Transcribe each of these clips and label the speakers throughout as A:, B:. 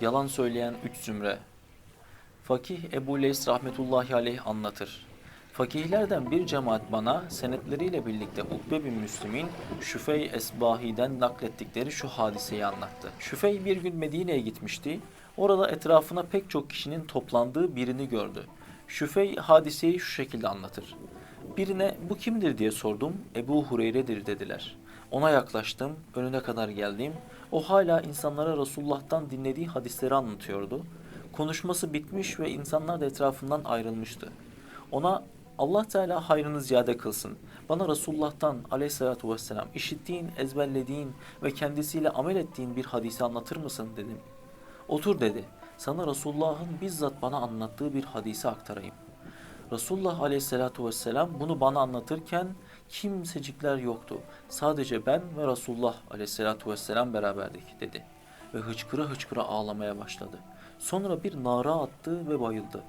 A: Yalan söyleyen üç zümre. Fakih Ebu Leys rahmetullahi aleyh anlatır. Fakihlerden bir cemaat bana senetleriyle birlikte Ukbe bin Müslim'in Şüfey Esbahi'den naklettikleri şu hadiseyi anlattı. Şüfey bir gün Medine'ye gitmişti. Orada etrafına pek çok kişinin toplandığı birini gördü. Şüfey hadiseyi şu şekilde anlatır. Birine bu kimdir diye sordum. Ebu Hureyre'dir dediler. Ona yaklaştım, önüne kadar geldim. O hala insanlara Resulullah'tan dinlediği hadisleri anlatıyordu. Konuşması bitmiş ve insanlar da etrafından ayrılmıştı. Ona Allah Teala hayrını ziyade kılsın. Bana Resulullah'tan aleyhissalatu vesselam işittiğin, ezberlediğin ve kendisiyle amel ettiğin bir hadisi anlatır mısın dedim. Otur dedi. Sana Resulullah'ın bizzat bana anlattığı bir hadisi aktarayım. Resulullah aleyhissalatu vesselam bunu bana anlatırken kimsecikler yoktu. Sadece ben ve Resulullah aleyhissalatu vesselam beraberdik dedi. Ve hıçkıra hıçkıra ağlamaya başladı. Sonra bir nara attı ve bayıldı.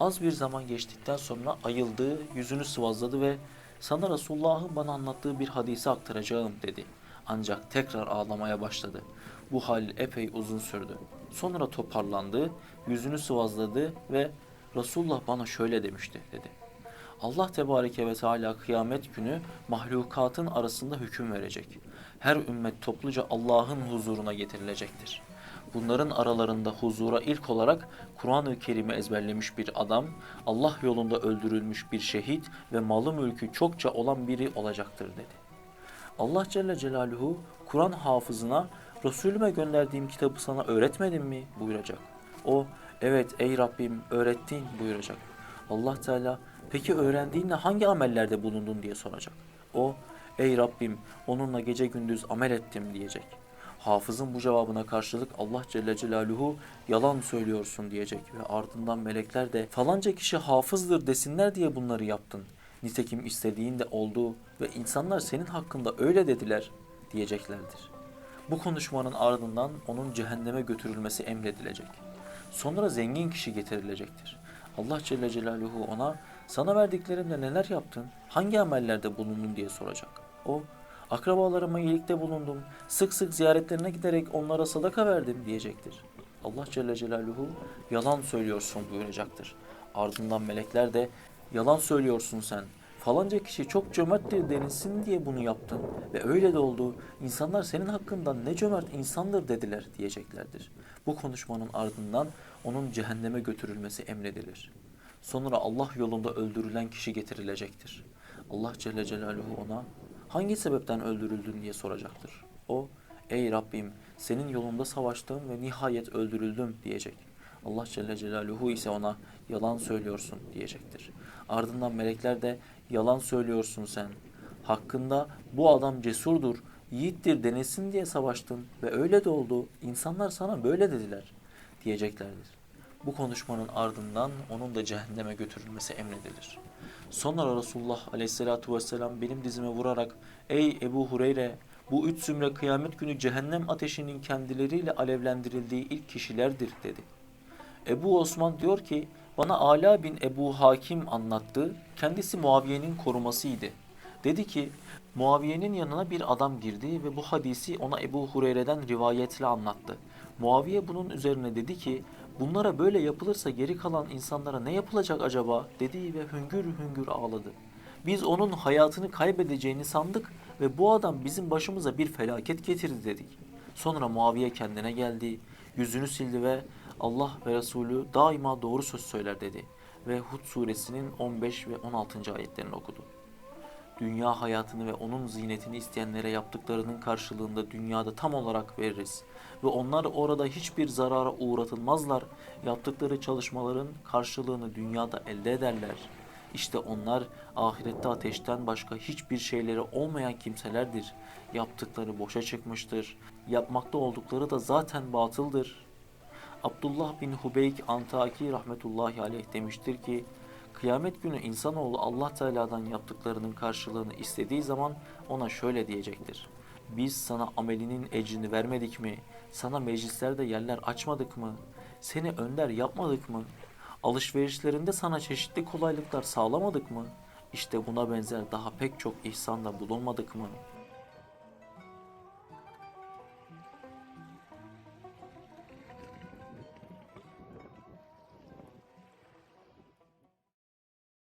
A: Az bir zaman geçtikten sonra ayıldı, yüzünü sıvazladı ve sana Resulullah'ın bana anlattığı bir hadisi aktaracağım dedi. Ancak tekrar ağlamaya başladı. Bu hal epey uzun sürdü. Sonra toparlandı, yüzünü sıvazladı ve Resulullah bana şöyle demişti dedi. Allah Tebareke ve Teala kıyamet günü mahlukatın arasında hüküm verecek. Her ümmet topluca Allah'ın huzuruna getirilecektir. Bunların aralarında huzura ilk olarak Kur'an-ı Kerim'i ezberlemiş bir adam, Allah yolunda öldürülmüş bir şehit ve malı mülkü çokça olan biri olacaktır dedi. Allah Celle Celaluhu Kur'an hafızına Resulüme gönderdiğim kitabı sana öğretmedim mi buyuracak. O evet ey Rabbim öğrettin buyuracak. Allah Teala peki öğrendiğinle hangi amellerde bulundun diye soracak. O ey Rabbim onunla gece gündüz amel ettim diyecek. Hafızın bu cevabına karşılık Allah Celle Celaluhu yalan söylüyorsun diyecek ve ardından melekler de falanca kişi hafızdır desinler diye bunları yaptın. Nitekim istediğin de oldu ve insanlar senin hakkında öyle dediler diyeceklerdir. Bu konuşmanın ardından onun cehenneme götürülmesi emredilecek. Sonra zengin kişi getirilecektir. Allah Celle Celaluhu ona sana verdiklerimle neler yaptın, hangi amellerde bulundun diye soracak. O akrabalarıma iyilikte bulundum, sık sık ziyaretlerine giderek onlara sadaka verdim diyecektir. Allah Celle Celaluhu yalan söylüyorsun buyuracaktır. Ardından melekler de yalan söylüyorsun sen. Falanca kişi çok cömerttir denilsin diye bunu yaptın ve öyle de oldu. İnsanlar senin hakkında ne cömert insandır dediler diyeceklerdir. Bu konuşmanın ardından onun cehenneme götürülmesi emredilir. Sonra Allah yolunda öldürülen kişi getirilecektir. Allah Celle Celaluhu ona hangi sebepten öldürüldün diye soracaktır. O ey Rabbim senin yolunda savaştım ve nihayet öldürüldüm diyecek. Allah Celle Celaluhu ise ona yalan söylüyorsun diyecektir. Ardından melekler de yalan söylüyorsun sen. Hakkında bu adam cesurdur, yiğittir denilsin diye savaştın ve öyle de oldu. İnsanlar sana böyle dediler diyeceklerdir. Bu konuşmanın ardından onun da cehenneme götürülmesi emredilir. Sonra Resulullah aleyhissalatu vesselam benim dizime vurarak Ey Ebu Hureyre bu üç zümre kıyamet günü cehennem ateşinin kendileriyle alevlendirildiği ilk kişilerdir dedi. Ebu Osman diyor ki bana Ala bin Ebu Hakim anlattı. Kendisi Muaviye'nin korumasıydı. Dedi ki Muaviye'nin yanına bir adam girdi ve bu hadisi ona Ebu Hureyre'den rivayetle anlattı. Muaviye bunun üzerine dedi ki bunlara böyle yapılırsa geri kalan insanlara ne yapılacak acaba dedi ve hüngür hüngür ağladı. Biz onun hayatını kaybedeceğini sandık ve bu adam bizim başımıza bir felaket getirdi dedik. Sonra Muaviye kendine geldi, yüzünü sildi ve Allah ve Resulü daima doğru söz söyler dedi ve Hud suresinin 15 ve 16. ayetlerini okudu. Dünya hayatını ve onun zinetini isteyenlere yaptıklarının karşılığında dünyada tam olarak veririz. Ve onlar orada hiçbir zarara uğratılmazlar. Yaptıkları çalışmaların karşılığını dünyada elde ederler. İşte onlar ahirette ateşten başka hiçbir şeyleri olmayan kimselerdir. Yaptıkları boşa çıkmıştır. Yapmakta oldukları da zaten batıldır. Abdullah bin Hubeyk Antaki rahmetullahi aleyh demiştir ki Kıyamet günü insanoğlu Allah Teala'dan yaptıklarının karşılığını istediği zaman ona şöyle diyecektir. Biz sana amelinin ecrini vermedik mi? Sana meclislerde yerler açmadık mı? Seni önder yapmadık mı? Alışverişlerinde sana çeşitli kolaylıklar sağlamadık mı? İşte buna benzer daha pek çok ihsanda bulunmadık mı?''